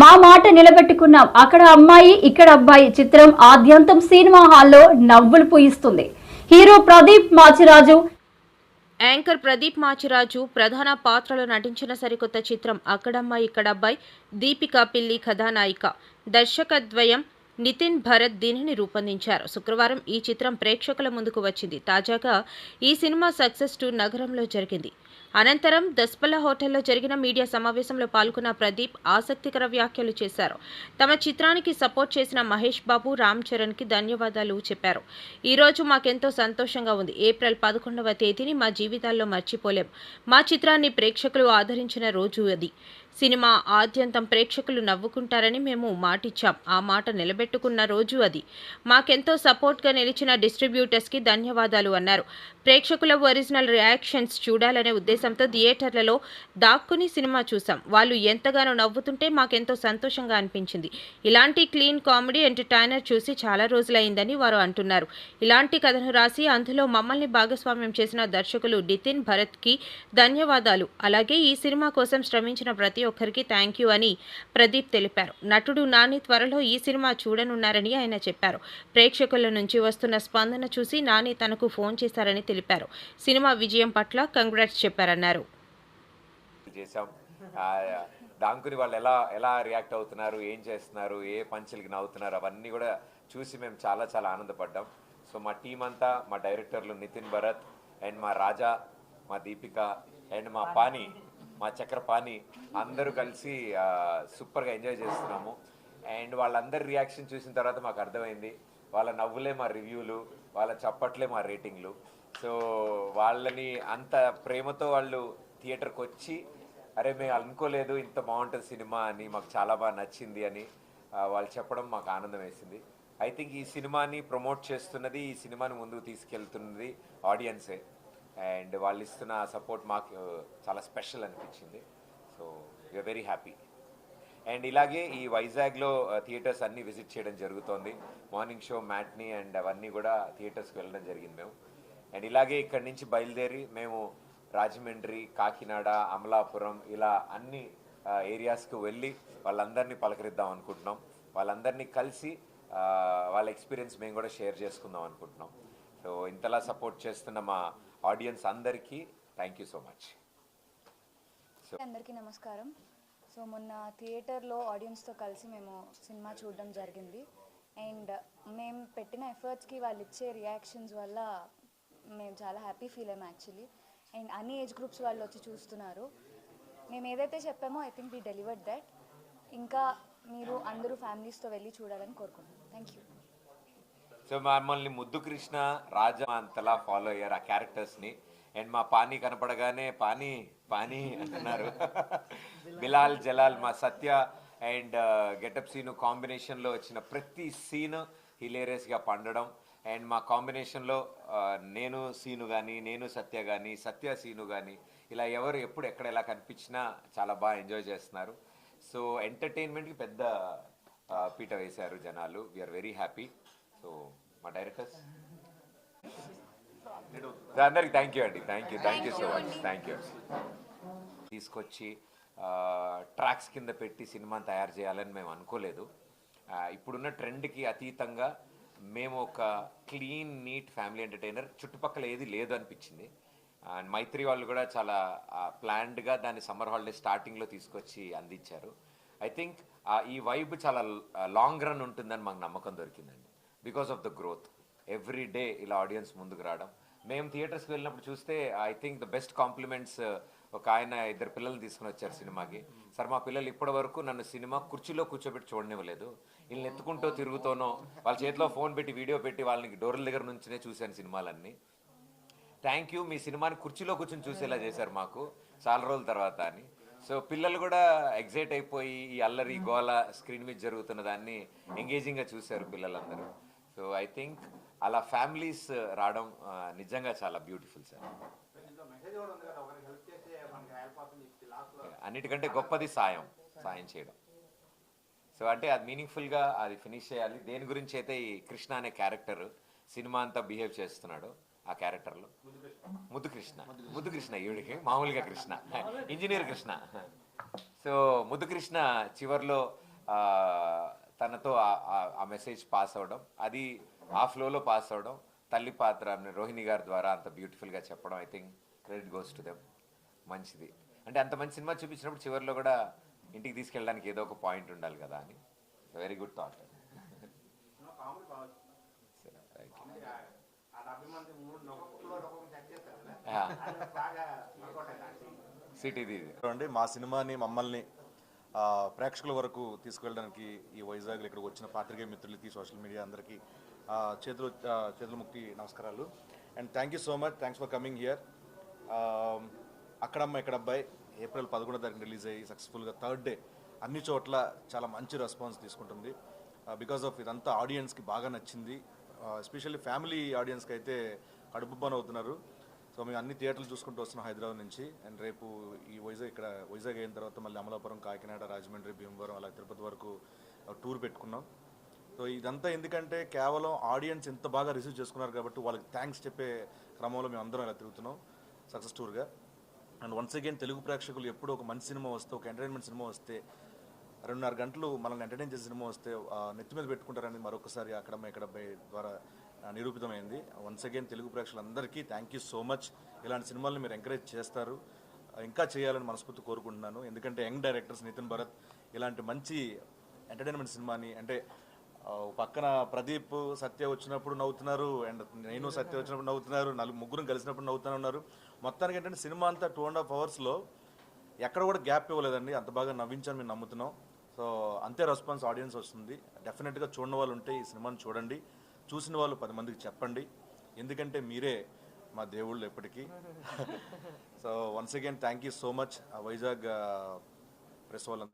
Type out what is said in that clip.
మా మాట నిలబెట్టుకున్నాం. అక్కడ అమ్మాయి ఇక్కడ అబ్బాయి చిత్రం ఆద్యంతం సినిమా హాల్లో నవ్వులు పూయిస్తుంది. హీరో ప్రదీప్ మాచిరాజు. యాంకర్ ప్రదీప్ మాచిరాజు ప్రధాన పాత్రలో నటించిన సరికొత్త చిత్రం అక్కడమ్మాయి ఇక్కడబ్బాయి దీపిక పిల్లి కథానాయిక. దర్శకద్వయం నితిన్ భరత్ దీనిని రూపొందించారు. శుక్రవారం ఈ చిత్రం ప్రేక్షకుల ముందుకు వచ్చింది. తాజాగా ఈ సినిమా సక్సెస్ టు నగరంలో జరిగింది. అనంతరం దస్పల్ల హోటల్లో జరిగిన మీడియా సమావేశంలో పాల్గొన్న ప్రదీప్ ఆసక్తికర వ్యాఖ్యలు చేశారు. తమ చిత్రానికి సపోర్ట్ చేసిన మహేష్ బాబు రామ్ చరణ్కి ధన్యవాదాలు చెప్పారు. ఈరోజు మాకెంతో సంతోషంగా ఉంది. ఏప్రిల్ పదకొండవ తేదీని మా జీవితాల్లో మర్చిపోలేం. మా చిత్రాన్ని ప్రేక్షకులు ఆదరించిన రోజు అది. సినిమా ఆద్యంతం ప్రేక్షకులు నవ్వుకుంటారని మేము మాటిచ్చాం. ఆ మాట నిలబెట్టుకున్న రోజు అది. మాకెంతో సపోర్ట్గా నిలిచిన డిస్ట్రిబ్యూటర్స్కి ధన్యవాదాలు అన్నారు. ప్రేక్షకుల ఒరిజినల్ రియాక్షన్స్ చూడాలనే ఉద్దేశంతో థియేటర్లలో దాక్కుని సినిమా చూసాం. వాళ్ళు ఎంతగానో నవ్వుతుంటే మాకెంతో సంతోషంగా అనిపించింది. ఇలాంటి క్లీన్ కామెడీ ఎంటర్టైనర్ చూసి చాలా రోజులైందని వారు అంటున్నారు. ఇలాంటి కథను రాసి అందులో మమ్మల్ని భాగస్వామ్యం చేసిన దర్శకులు నితిన్ భరత్కి ధన్యవాదాలు. అలాగే ఈ సినిమా కోసం శ్రమించిన ప్రతి ఒక్కరికి థ్యాంక్ యూ అని ప్రదీప్ తెలిపారు. నటుడు నాని త్వరలో ఈ సినిమా చూడనున్నారని ఆయన చెప్పారు. ప్రేక్షకుల నుంచి వస్తున్న స్పందన చూసి నాని తనకు ఫోన్ చేశారని తెలిపారు. సినిమా విజయం పట్ల కంగ్రాట్స్ చెప్పారన్నారు. దాంకుని వాళ్ళు ఎలా ఎలా రియాక్ట్ అవుతున్నారు ఏం చేస్తున్నారు ఏ పంచులకి నవ్వుతున్నారు అవన్నీ కూడా చూసి మేము చాలా చాలా ఆనందపడ్డాం. సో మా టీం అంతా మా డైరెక్టర్లు నితిన్ భరత్ అండ్ మా రాజా మా దీపిక అండ్ మా పాని మా చక్రపాణి అందరూ కలిసి సూపర్గా ఎంజాయ్ చేస్తున్నాము. అండ్ వాళ్ళందరి రియాక్షన్ చూసిన తర్వాత మాకు అర్థమైంది. వాళ్ళ నవ్వులే మా రివ్యూలు వాళ్ళ చప్పట్లే మా రేటింగ్లు. సో వాళ్ళని అంత ప్రేమతో వాళ్ళు థియేటర్కి వచ్చి అరే మేము అనుకోలేదు ఇంత బాగుంటుంది సినిమా అని మాకు చాలా బాగా నచ్చింది అని వాళ్ళు చెప్పడం మాకు ఆనందం వేసింది. ఐ థింక్ ఈ సినిమాని ప్రమోట్ చేస్తున్నది ఈ సినిమాని ముందుకు తీసుకెళ్తున్నది ఆడియన్సే. అండ్ వాళ్ళు ఇస్తున్న సపోర్ట్ మాకు uh, చాలా స్పెషల్ అనిపించింది. So you're very happy and ఇలాగే ఈ వైజాగ్లో థియేటర్స్ అన్నీ విజిట్ చేయడం జరుగుతోంది. మార్నింగ్ షో మ్యాట్ని అండ్ అవన్నీ కూడా థియేటర్స్కి వెళ్ళడం జరిగింది మేము. అండ్ ఇలాగే ఇక్కడి నుంచి బయలుదేరి మేము రాజమండ్రి కాకినాడ అమలాపురం ఇలా అన్ని uh, ఏరియాస్కి వెళ్ళి వాళ్ళందరినీ పలకరిద్దాం అనుకుంటున్నాం. వాళ్ళందరినీ కలిసి uh, వాళ్ళ ఎక్స్పీరియన్స్ మేము కూడా షేర్ చేసుకుందాం అనుకుంటున్నాం. సో ఇంతలా సపోర్ట్ చేస్తున్న మా ఆడియన్స్ అందరికీ థ్యాంక్ యూ సో మచ్ అందరికీ నమస్కారం. సో మొన్న థియేటర్లో ఆడియన్స్తో కలిసి మేము సినిమా చూడడం జరిగింది. అండ్ మేము పెట్టిన ఎఫర్ట్స్కి వాళ్ళు ఇచ్చే రియాక్షన్స్ వల్ల మేము చాలా హ్యాపీ ఫీల్ అయ్యాం యాక్చువల్లీ. అండ్ అన్ని ఏజ్ గ్రూప్స్ వాళ్ళు వచ్చి చూస్తున్నారు. మేము ఏదైతే చెప్పామో I think we delivered that ఇంకా మీరు అందరూ ఫ్యామిలీస్తో వెళ్ళి చూడాలని కోరుకుంటున్నాం. థ్యాంక్ యూ సో మమ్మల్ని ముద్దు కృష్ణ రాజా అంతలా ఫాలో అయ్యారు ఆ క్యారెక్టర్స్ని అండ్ మా పానీ కనపడగానే పానీ పానీ అంటున్నారు. బిలాల్ జలాల్ మా సత్య అండ్ గెటప్ సీను కాంబినేషన్లో వచ్చిన ప్రతి సీన్ హిలేరియస్గా పండడం. అండ్ మా కాంబినేషన్లో నేను సీను కానీ నేను సత్య కానీ సత్య సీను కానీ ఇలా ఎవరు ఎప్పుడు ఎక్కడ ఎలా కనిపించినా చాలా బాగా ఎంజాయ్ చేస్తున్నారు. సో ఎంటర్టైన్మెంట్కి పెద్ద ఆ, పీట వేశారు జనాలు. వీఆర్ వెరీ హ్యాపీ సో మా డైరెక్టర్స్? అందరికి థ్యాంక్ యూ అండి. Thank you thank you so much thank you తీసుకొచ్చి ట్రాక్స్ కింద పెట్టి సినిమాని తయారు చేయాలని మేము అనుకోలేదు. ఇప్పుడున్న ట్రెండ్కి అతీతంగా మేము ఒక క్లీన్ నీట్ ఫ్యామిలీ ఎంటర్టైనర్. చుట్టుపక్కల ఏది లేదు అనిపించింది. అండ్ మైత్రి వాళ్ళు కూడా చాలా ప్లాన్డ్గా దాన్ని సమ్మర్ హాలిడే స్టార్టింగ్లో తీసుకొచ్చి అందించారు. ఐ థింక్ ఈ వైబ్ చాలా లాంగ్ రన్ ఉంటుందని మాకు నమ్మకం దొరికిందండి. Because of the growth every day ఇలా ఆడియన్స్ ముందుకు రావడం. మేము థియేటర్స్కి వెళ్ళినప్పుడు చూస్తే I think the best compliments ఒక ఆయన ఇద్దరు పిల్లలు తీసుకుని వచ్చారు సినిమాకి. సార్ మా పిల్లలు ఇప్పటి వరకు నన్ను సినిమా కుర్చీలో కూర్చోబెట్టి చూడనివ్వలేదు. వీళ్ళని ఎత్తుకుంటూ తిరుగుతూనో వాళ్ళ చేతిలో ఫోన్ పెట్టి వీడియో పెట్టి వాళ్ళని డోర్ల దగ్గర నుంచినే చూశాను సినిమాలన్నీ. థ్యాంక్ యూ మీ సినిమాని కుర్చీలో కూర్చొని చూసేలా చేశారు మాకు. చాలా రోజుల తర్వాత అని. సో పిల్లలు కూడా ఎగ్జైట్ అయిపోయి ఈ అల్లరి గోల స్క్రీన్ మీద జరుగుతున్న దాన్ని ఎంగేజింగ్గా చూశారు పిల్లలందరూ. సో ఐ థింక్ అలా ఫ్యామిలీస్ రావడం ఆ, నిజంగా చాలా బ్యూటిఫుల్ సార్ అన్నిటికంటే గొప్పది సాయం సాయం చేయడం. సో అంటే అది మీనింగ్ఫుల్గా అది ఫినిష్ చేయాలి. దేని గురించి అయితే ఈ కృష్ణ అనే క్యారెక్టర్ సినిమా అంతా బిహేవ్ చేస్తున్నాడు ఆ క్యారెక్టర్లో ముద్దు కృష్ణ ముద్దు కృష్ణ ఈవిడికి మామూలుగా కృష్ణ. ఇంజనీర్ కృష్ణ. సో ముద్దు కృష్ణ చివర్లో తనతో ఆ- మెసేజ్ పాస్ అవ్వడం అది ఆ ఫ్లోలో పాస్ అవ్వడం తల్లి పాత్ర అని రోహిణి గారి ద్వారా అంత బ్యూటిఫుల్గా చెప్పడం I think credit goes to them మంచిది. అంటే అంత మంచి సినిమా చూపించినప్పుడు చివరిలో కూడా ఇంటికి తీసుకెళ్ళడానికి ఏదో ఒక పాయింట్ ఉండాలి కదా అని. వెరీ గుడ్ థాట్ సిటీది అండి మా సినిమాని మమ్మల్ని ప్రేక్షకుల వరకు తీసుకువెళ్ళడానికి ఈ వైజాగ్లో ఇక్కడికి వచ్చిన పాత్రికేయ మిత్రులకి సోషల్ మీడియా అందరికీ చేతులు చేతుల ముక్తి నమస్కారాలు. And thank you so much thanks for coming here అక్కడమ్మ ఇక్కడ అబ్బాయి ఏప్రిల్ పదకొండో తారీఖు రిలీజ్ అయ్యి సక్సెస్ఫుల్గా థర్డ్ డే అన్ని చోట్ల చాలా మంచి రెస్పాన్స్ తీసుకుంటుంది. బికాస్ ఆఫ్ ఇదంతా ఆడియన్స్కి బాగా నచ్చింది. ఎస్పెషల్లీ ఫ్యామిలీ ఆడియన్స్కి అయితే కడుపు అవుతున్నారు. సో మేము అన్ని థియేటర్లు చూసుకుంటూ వస్తున్నాం హైదరాబాద్ నుంచి. అండ్ రేపు ఈ వైజాగ్ ఇక్కడ వైజాగ్ అయిన తర్వాత మళ్ళీ అమలాపురం కాకినాడ రాజమండ్రి భీమవరం అలా తిరుపతి వరకు టూర్ పెట్టుకున్నాం. సో ఇదంతా ఎందుకంటే కేవలం ఆడియన్స్ ఎంత బాగా రిసీవ్ చేసుకున్నారు కాబట్టి వాళ్ళకి థ్యాంక్స్ చెప్పే క్రమంలో మేము అందరం ఇలా తిరుగుతున్నాం సక్సెస్ టూర్గా. అండ్ వన్స్ అగైన్ తెలుగు ప్రేక్షకులు ఎప్పుడు ఒక మంచి సినిమా వస్తే ఒక ఎంటర్టైన్మెంట్ సినిమా వస్తే రెండున్నర గంటలు మనల్ని ఎంటర్టైన్ చేసే సినిమా వస్తే నెత్తి మీద పెట్టుకుంటారని మరొకసారి అక్కడ ఇక్కడ ద్వారా నిరూపితమైంది. వన్స్ అగైన్ తెలుగు ప్రేక్షకులందరికీ థ్యాంక్ యూ సో మచ్ ఇలాంటి సినిమాలను మీరు ఎంకరేజ్ చేస్తారు. ఇంకా చేయాలని మనస్ఫూర్తి కోరుకుంటున్నాను. ఎందుకంటే యంగ్ డైరెక్టర్స్ నితిన్ భరత్ ఇలాంటి మంచి ఎంటర్టైన్మెంట్ సినిమాని అంటే పక్కన ప్రదీప్ సత్య వచ్చినప్పుడు నవ్వుతున్నారు అండ్ నేను సత్య వచ్చినప్పుడు నవ్వుతున్నారు నలుగు ముగ్గురు కలిసినప్పుడు నవ్వుతూనే ఉన్నారు. మొత్తానికి ఏంటంటే సినిమా అంతా టూ అండ్ హాఫ్ అవర్స్లో ఎక్కడ కూడా గ్యాప్ ఇవ్వలేదండి. అంత బాగా నవ్వించాను మేము నమ్ముతున్నాం. సో అంతే రెస్పాన్స్ ఆడియన్స్ వస్తుంది. డెఫినెట్గా చూడని వాళ్ళు ఉంటే ఈ సినిమాని చూడండి. చూసిన వాళ్ళు పది మందికి చెప్పండి. ఎందుకంటే మీరే మా దేవుళ్ళు ఎప్పటికీ. So once again thank you so much Vizag press వాళ్ళందరూ